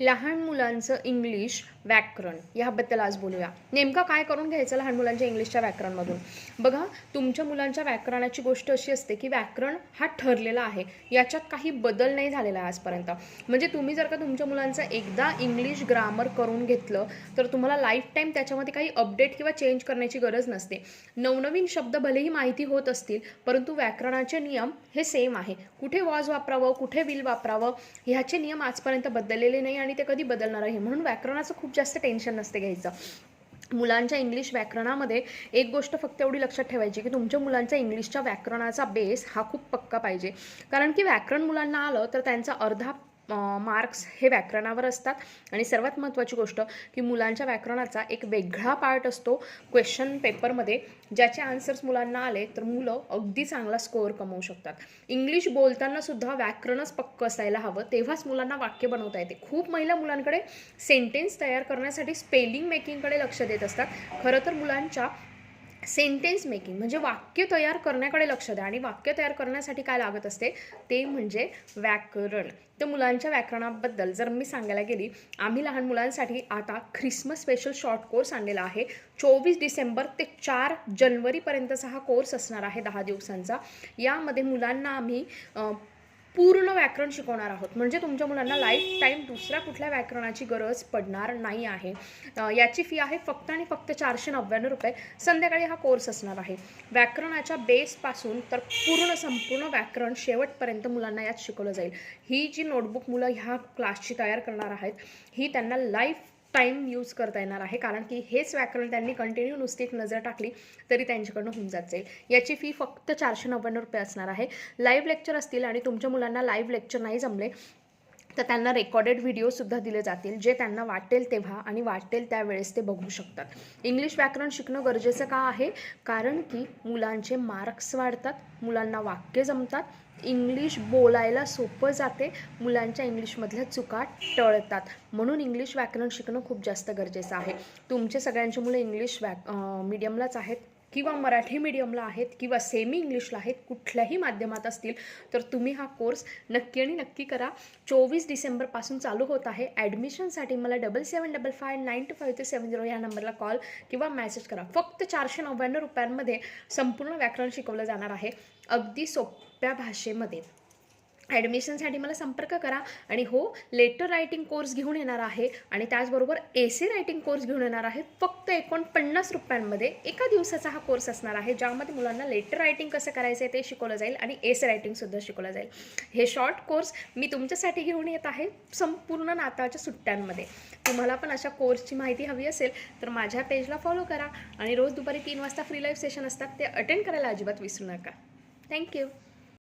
लहान मुलांचं इंग्लिश व्याकरण याबद्दल आज बोलूया. नेमकं काय करून घ्यायचं लहान मुलांच्या इंग्लिशच्या व्याकरणमधून? बघा तुमच्या मुलांच्या व्याकरणाची गोष्ट अशी असते की व्याकरण हा ठरलेला आहे. याच्यात काही बदल नाही झालेला आहे आजपर्यंत. म्हणजे तुम्ही जर का तुमच्या मुलांचं एकदा इंग्लिश ग्रामर करून घेतलं तर तुम्हाला लाईफ टाईम त्याच्यामध्ये काही अपडेट किंवा चेंज करण्याची गरज नसते. नवनवीन शब्द भलेही माहिती होत असतील परंतु व्याकरणाचे नियम हे सेम आहे. कुठे वॉज वापरावं कुठे विल वापरावं ह्याचे नियम आजपर्यंत बदललेले नाही आणि ते कधी बदलणार आहे? म्हणून व्याकरणाचं खूप जास्त टेन्शन नसते घ्यायचं. मुलांच्या इंग्लिश व्याकरणामध्ये एक गोष्ट फक्त एवढी लक्षात ठेवायची की तुमच्या मुलांच्या इंग्लिशच्या व्याकरणाचा बेस हा खूप पक्का पाहिजे. कारण की व्याकरण मुलांना आलं तर त्यांचा अर्धा मार्क्स हे व्याकरणावर असतात. आणि सर्वात महत्त्वाची गोष्ट की मुलांच्या व्याकरणाचा एक वेगळा पार्ट असतो क्वेश्चन पेपरमध्ये ज्याचे आन्सर्स मुलांना आले तर मुलं अगदी चांगला स्कोअर कमवू शकतात. इंग्लिश बोलताना सुद्धा व्याकरणच पक्कं असायला हवं तेव्हाच मुलांना वाक्य बनवता येते. खूप महिला मुलांकडे सेंटेन्स तयार करण्यासाठी स्पेलिंग मेकिंगकडे लक्ष देत असतात. खरं तर मुलांच्या सेंटेन्स मेकिंग म्हणजे वाक्य तयार करण्याकडे लक्ष द्या. आणि वाक्य तयार करण्यासाठी काय लागत असते? ते म्हणजे व्याकरण. तर मुलांच्या व्याकरणाबद्दल जर मी सांगायला गेली आम्ही लहान मुलांसाठी आता ख्रिसमस स्पेशल शॉर्ट कोर्स आणलेला आहे. चोवीस डिसेंबर ते चार जनवरीपर्यंतचा हा कोर्स असणार आहे दहा दिवसांचा. यामध्ये मुलांना आम्ही पूर्ण व्याकरण शिकवणार आहोत. म्हणजे तुमच्या मुलांना लाईफ टाईम दुसऱ्या कुठल्या व्याकरणाची गरज पडणार नाही आहे. याची फी आहे फक्त आणि फक्त चारशे नव्याण्णव रुपये. संध्याकाळी हा कोर्स असणार आहे. व्याकरणाच्या बेसपासून तर पूर्ण संपूर्ण व्याकरण शेवटपर्यंत मुलांना यात शिकवलं जाईल. ही जी नोटबुक मुलं ह्या क्लासची तयार करणार आहेत ही त्यांना लाईफ टाईम यूज करता येणार आहे. कारण की हेच व्याकरण त्यांनी कंटिन्यू नुसती एक नजर टाकली तरी त्यांच्याकडनं होऊन जात जाईल. याची फी फक्त चारशे नव्याण्णव रुपये असणार आहे. लाईव्ह लेक्चर असतील आणि तुमच्या मुलांना लाईव्ह लेक्चर नाही जमले तर त्यांना रेकॉर्डेड व्हिडिओसुद्धा दिले जातील जे त्यांना वाटेल तेव्हा आणि वाटेल त्यावेळेस ते बघू शकतात. इंग्लिश व्याकरण शिकणं गरजेचं का आहे? कारण की मुलांचे मार्क्स वाढतात मुलांना वाक्य जमतात इंग्लिश बोलायला सोपं जाते. मुलांच्या इंग्लिशमधल्या चुका टळतात. म्हणून इंग्लिश व्याकरण शिकणं खूप जास्त गरजेचं आहे. तुमचे सगळ्यांची मुलं इंग्लिश व्याक मीडियमलाच आहेत. किंवा मराठी मीडियमला आहेत किंवा सेमी इंग्लिशला आहेत कुठल्याही माध्यमात असतील तर तुम्ही हा कोर्स नक्की आणि नक्की करा. चोवीस डिसेंबरपासून चालू होत आहे. ॲडमिशनसाठी मला double seven double five nine two five two seven zero या नंबरला कॉल किंवा मेसेज करा. फक्त चारशे नव्याण्णव रुपयांमध्ये संपूर्ण व्याकरण शिकवलं जाणार आहे. अगदी सोप्या भाषेमध्ये. ॲडमिशनसाठी मला संपर्क करा. आणि हो लेटर रायटिंग कोर्स घेऊन येणार आहे. आणि त्याचबरोबर एसे रायटिंग कोर्स घेऊन येणार आहे. फक्त एकोणपन्नास रुपयांमध्ये एका दिवसाचा हा कोर्स असणार आहे ज्यामध्ये मुलांना लेटर रायटिंग कसं करायचं आहे ते शिकवलं जाईल आणि एसे रायटिंगसुद्धा शिकवलं जाईल. हे शॉर्ट कोर्स मी तुमच्यासाठी घेऊन येत आहे संपूर्ण नाताळच्या सुट्ट्यांमध्ये. तुम्हाला पण अशा कोर्सची माहिती हवी असेल तर माझ्या पेजला फॉलो करा. आणि रोज दुपारी तीन वाजता फ्री लाईव्ह सेशन असतात ते अटेंड करायला अजिबात विसरू नका. थँक्यू